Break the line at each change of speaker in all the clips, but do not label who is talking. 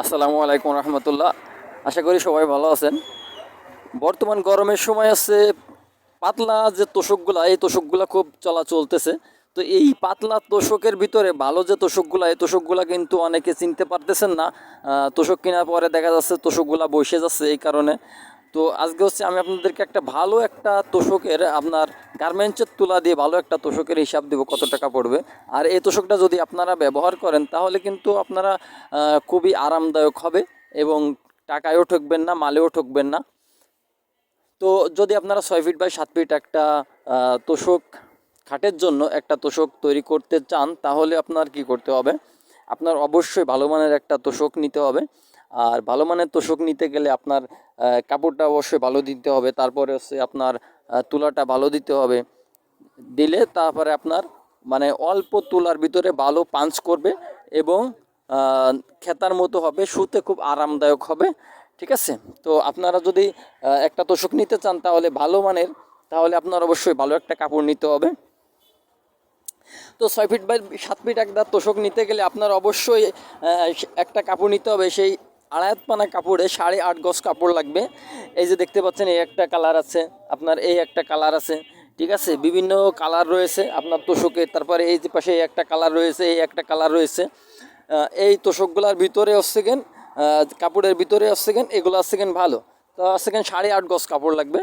আসসালামু আলাইকুম রহমতুল্লাহ। আশা করি সবাই ভালো আছেন। বর্তমান গরমের সময় আছে পাতলা যে তোষকগুলা, এই তোষকগুলা খুব চলা চলতেছে। তো এই পাতলা তোষকের ভিতরে ভালো যে তোষকগুলা, এই তোষকগুলা কিন্তু অনেকে চিনতে পারতেছেন না। তোষক কেনার পরে দেখা যাচ্ছে তোষকগুলা বসে যাচ্ছে এই কারণে। তো আজকে হচ্ছে আমি আপনাদেরকে একটা ভালো একটা তোষকের, আপনার গার্মেন্টসের তুলা দিয়ে ভালো একটা তোষকের হিসাব দেবো কত টাকা পড়বে। আর এই তোষকটা যদি আপনারা ব্যবহার করেন, তাহলে কিন্তু আপনারা খুবই আরামদায়ক হবে এবং টাকায়ও ঠকবেন না, মালেও ঠকবেন না। তো যদি আপনারা ছয় ফিট বাই সাত ফিট একটা তোষক খাটের জন্য একটা তোষক তৈরি করতে চান, তাহলে আপনার কি করতে হবে? আপনার অবশ্যই ভালো মানের একটা তোষক নিতে হবে। আর ভালো মানের তোষক নিতে গেলে আপনার কাপড়টা অবশ্যই ভালো দিতে হবে। তারপরে হচ্ছে আপনার তুলাটা ভালো দিতে হবে। দিলে তারপরে আপনার মানে অল্প তুলার ভিতরে ভালো পাঞ্চ করবে এবং খেতার মতো হবে, শুতে খুব আরামদায়ক হবে। ঠিক আছে? তো আপনারা যদি একটা তোষক নিতে চান তাহলে ভালো মানের, তাহলে আপনার অবশ্যই ভালো একটা কাপড় নিতে হবে। তো ছয় ফিট বাই সাত ফিট একটা তোষক নিতে গেলে আপনার অবশ্যই একটা কাপড় নিতে হবে। সেই আড়ায়াত পানা কাপড়ে সাড়ে আট গজ কাপড় লাগবে। এই যে দেখতে পাচ্ছেন, এই একটা কালার আছে। আপনার এই একটা কালার আছে, ঠিক আছে? বিভিন্ন কালার রয়েছে আপনার তোষকে তারপরে এই যে পাশে একটা কালার রয়েছে, এই একটা কালার রয়েছে। এই তোষকগুলার ভিতরে হচ্ছে গেন কাপড়ের ভিতরে হচ্ছে গেন এগুলো হচ্ছে গেন ভালো। তো হচ্ছে গেন সাড়ে আট গজ কাপড় লাগবে।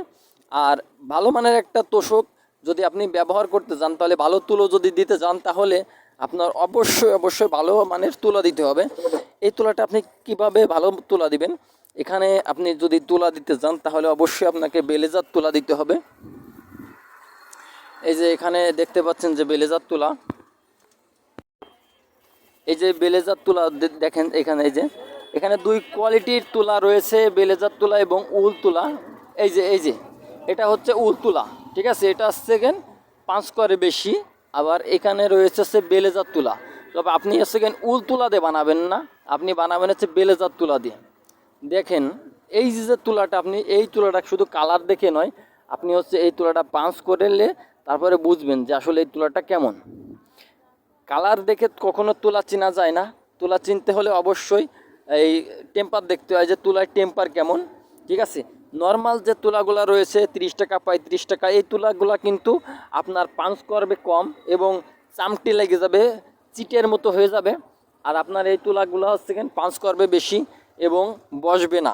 আর ভালো মানের একটা তোষক যদি আপনি ব্যবহার করতে চান তাহলে ভালো তুলো যদি দিতে চান তাহলে আপনার অবশ্যই অবশ্যই ভালো মানের তুলা দিতে হবে। এই তুলাটা আপনি কীভাবে ভালো তুলা দিবেন? এখানে আপনি যদি তুলা দিতে চান তাহলে অবশ্যই আপনাকে বেলেজার তুলা দিতে হবে। এই যে এখানে দেখতে পাচ্ছেন যে বেলেজার তুলা। এই যে বেলেজার তুলা দেখেন এখানে এই যে। এখানে দুই কোয়ালিটির তুলা রয়েছে, বেলেজার তুলা এবং উল তুলা। এই যে এই যে, এটা হচ্ছে উল তুলা, ঠিক আছে? এটা গেন পাঁচ করে বেশি। আবার এখানে রয়েছে হচ্ছে বেলেজার তুলা। তবে আপনি হচ্ছে উল তুলা দিয়ে বানাবেন না, আপনি বানাবেন হচ্ছে বেলেজার তুলা দিয়ে। দেখেন, এই যে তুলাটা আপনি, এই তুলাটা শুধু কালার দেখে নয়, আপনি হচ্ছে এই তুলাটা পাঁচ করলে তারপরে বুঝবেন যে আসলে এই তুলাটা কেমন। কালার দেখে কখনো তুলা চেনা যায় না। তুলা চিনতে হলে অবশ্যই এই টেম্পার দেখতে হয় যে তুলার টেম্পার কেমন, ঠিক আছে? নর্মাল যে তুলাগুলো রয়েছে, তিরিশ টাকা, পঁয়ত্রিশ টাকা, এই তুলাগুলা কিন্তু আপনার পাঞ্চ করবে কম এবং চামটি লেগে যাবে, চিটের মতো হয়ে যাবে। আর আপনার এই তুলাগুলো হচ্ছে কেন পাঞ্চ করবে বেশি এবং বসবে না।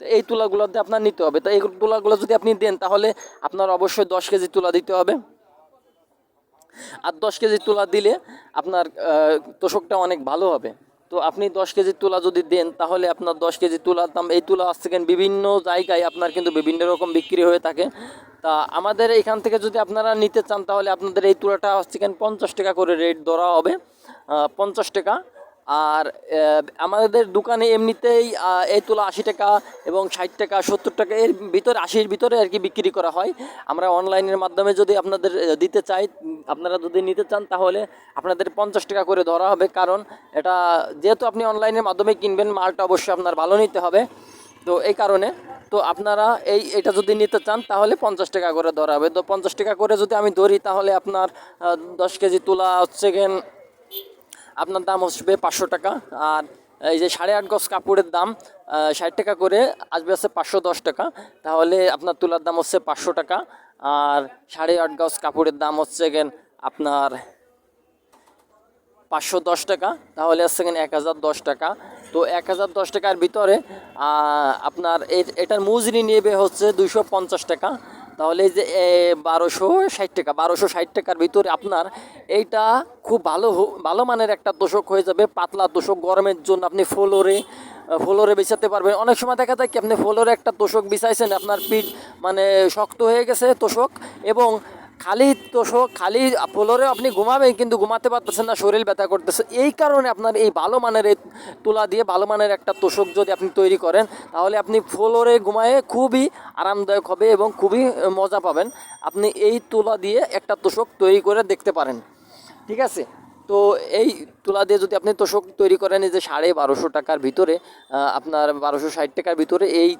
তো এই তুলাগুলোতে আপনার নিতে হবে। তো এই তুলাগুলো যদি আপনি দেন, তাহলে আপনার অবশ্যই দশ কেজি তুলা দিতে হবে। আর দশ কেজি তুলা দিলে আপনার তোষকটা অনেক ভালো হবে। তো আপনি দশ কেজি তুলা যদি দেন, তাহলে আপনার দশ কেজি তুলার দাম, এই তুলা আজ থেকে বিভিন্ন জায়গায় আপনার কিন্তু বিভিন্ন রকম বিক্রি হয়ে থাকে। তা আমাদের এখান থেকে যদি আপনারা নিতে চান, তাহলে আপনাদের এই তুলাটা হচ্ছে পঞ্চাশ টাকা করে রেট ধরা হবে। পঞ্চাশ টাকা। আর আমাদের দোকানে এমনিতেই এই তুলা আশি টাকা এবং ষাট টাকা, সত্তর টাকা, এর ভিতরে, আশির ভিতরে আর কি বিক্রি করা হয়। আমরা অনলাইনের মাধ্যমে যদি আপনাদের দিতে চাই, আপনারা যদি নিতে চান তাহলে আপনাদের পঞ্চাশ টাকা করে ধরা হবে। কারণ এটা, যেহেতু আপনি অনলাইনের মাধ্যমে কিনবেন, মালটা অবশ্যই আপনার ভালো নিতে হবে। তো এই কারণে, তো আপনারা এই, এটা যদি নিতে চান তাহলে পঞ্চাশ টাকা করে ধরা হবে। তো পঞ্চাশ টাকা করে যদি আমি ধরি তাহলে আপনার দশ কেজি তুলা হচ্ছে আপনার দাম আসবে পাঁচশো টাকা। আর এই যে সাড়ে আট গজ কাপড়ের দাম ষাট টাকা করে আসবে হচ্ছে পাঁচশো দশ টাকা। তাহলে আপনার তুলার দাম হচ্ছে পাঁচশো টাকা। আর সাড়ে আট গজ কাপড়ের দাম হচ্ছে গেন আপনার পাঁচশো দশ টাকা। তাহলে হচ্ছে গেন এক হাজার দশ টাকা। তো এক হাজার দশ টাকার ভিতরে আপনার এটার মজুরি নেবে হচ্ছে দুইশো পঞ্চাশ টাকা। তাহলে যে বারোশো ষাট টাকা, বারোশো ষাট টাকার ভিতরে আপনার এইটা খুব ভালো ভালো মানের একটা দোষক হয়ে যাবে, পাতলা দোষক, গরমের জন্য আপনি ফ্লোরে ফ্লোরে বিছাতে পারবেন। অনেক সময় দেখা যায় কি, আপনি ফ্লোরে একটা তোষক বিছাইছেন, আপনার পিঠ মানে শক্ত হয়ে গেছে তোষক এবং খালি তোষক খালি ফ্লোরে আপনি ঘুমাবেন, কিন্তু ঘুমাতে পারতেছেন না, শরীর ব্যথা করতেছে। এই কারণে আপনার এই ভালো মানের এই তুলা দিয়ে ভালো মানের একটা তোষক যদি আপনি তৈরি করেন, তাহলে আপনি ফ্লোরে ঘুমায়ে খুবই আরামদায়ক হবে এবং খুবই মজা পাবেন। আপনি এই তুলা দিয়ে একটা তোষক তৈরি করে দেখতে পারেন। ঠিক আছে? তো এই তুলা দিয়ে যদি আপনি তোষক তৈরি করেন, এই যে সাড়ে বারোশো টাকার ভিতরে আপনার বারোশো ষাট টাকার ভিতরে এই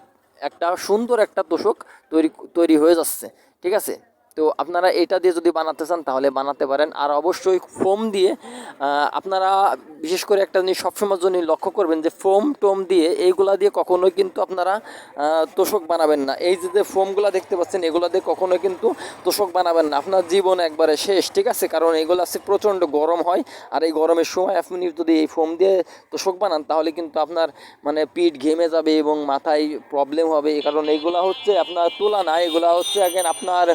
একটা সুন্দর একটা তোষক তৈরি তৈরি হয়ে যাচ্ছে। ঠিক আছে? তো আপনারা এটা দিয়ে যদি বানাতে চান, তাহলে বানাতে পারেন। আর অবশ্যই ফোম দিয়ে আপনারা বিশেষ করে একটা জিনিস সবসময় জন্য লক্ষ্য করবেন যে, ফোম টোম দিয়ে এইগুলা দিয়ে কখনোই কিন্তু আপনারা তোষক বানাবেন না। এই যে যে ফোমগুলো দেখতে পাচ্ছেন, এগুলো দিয়ে কখনোই কিন্তু তোষক বানাবেন না। আপনার জীবন একবারে শেষ, ঠিক আছে? কারণ এগুলো আছে প্রচণ্ড গরম হয়, আর এই গরমের সময় আপনি যদি এই ফোম দিয়ে তোষক বানান, তাহলে কিন্তু আপনার মানে পিঠ ঘেমে যাবে এবং মাথায় প্রবলেম হবে। কারণ এইগুলা হচ্ছে আপনার তোলা না এগুলা হচ্ছে এখন আপনার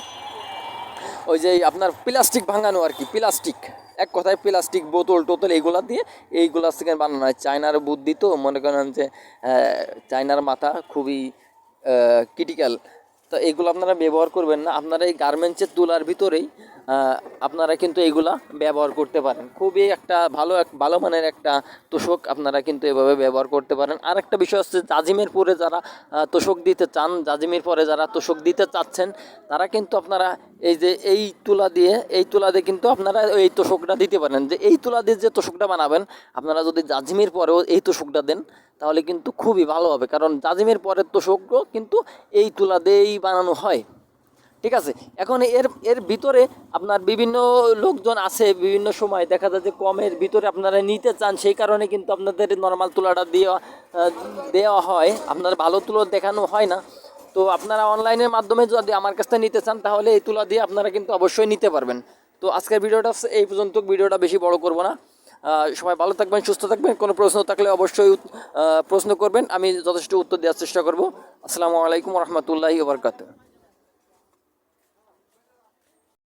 ওই যে আপনার প্লাস্টিক ভাঙানো আর কি প্লাস্টিক এক কথায় প্লাস্টিক বোতল টোতল এইগুলা দিয়ে এইগুলা থেকে বানানো হয়। চায়নার বুদ্ধি তো, মনে করেন যে চায়নার মাথা খুবই ক্রিটিক্যাল তো এগুলো আপনারা ব্যবহার করবেন না। আপনারা এই গার্মেন্টসের তুলার ভিতরেই আপনারা কিন্তু এগুলা ব্যবহার করতে পারেন। খুবই একটা ভালো এক, ভালো মানের একটা তোষক আপনারা কিন্তু এভাবে ব্যবহার করতে পারেন। আর একটা বিষয় হচ্ছে জাজিমের পরে যারা তোষক দিতে চান জাজিমের পরে যারা তোষক দিতে চাচ্ছেন, তারা কিন্তু আপনারা এই যে এই তুলা দিয়ে, এই তুলা দিয়ে কিন্তু আপনারা এই তোষকটা দিতে পারেন। যে এই তুলা দিয়ে যে তোষকটা বানাবেন, আপনারা যদি জাজিমের পরেও এই তোষকটা দেন, তাহলে কিন্তু খুবই ভালো হবে। কারণ জাজিমের পরের তোষকও কিন্তু এই তুলা দিয়েই বানানো হয়। ঠিক আছে? এখন এর এর ভিতরে আপনার বিভিন্ন লোকজন আছে, বিভিন্ন সময় দেখা যায় যে কমের ভিতরে আপনারা নিতে চান, সেই কারণে কিন্তু আপনাদের নর্মাল তুলাটা দেওয়া দেওয়া হয়। আপনার ভালো তুলো দেখানো হয় না। তো আপনারা অনলাইনের মাধ্যমে যদি আমার কাছ থেকে নিতে চান, তাহলে এই তুলা দিয়ে আপনারা কিন্তু অবশ্যই নিতে পারবেন। তো আজকের ভিডিওটা এই পর্যন্ত, ভিডিওটা বেশি বড় করব না। সবাই ভালো থাকবেন, সুস্থ থাকবেন, কোনো প্রশ্ন থাকলে অবশ্যই প্রশ্ন করবেন। আমি যথেষ্ট উত্তর দেওয়ার চেষ্টা করব। আসসালামু আলাইকুম রহমতুল্লাহি ওবরকাত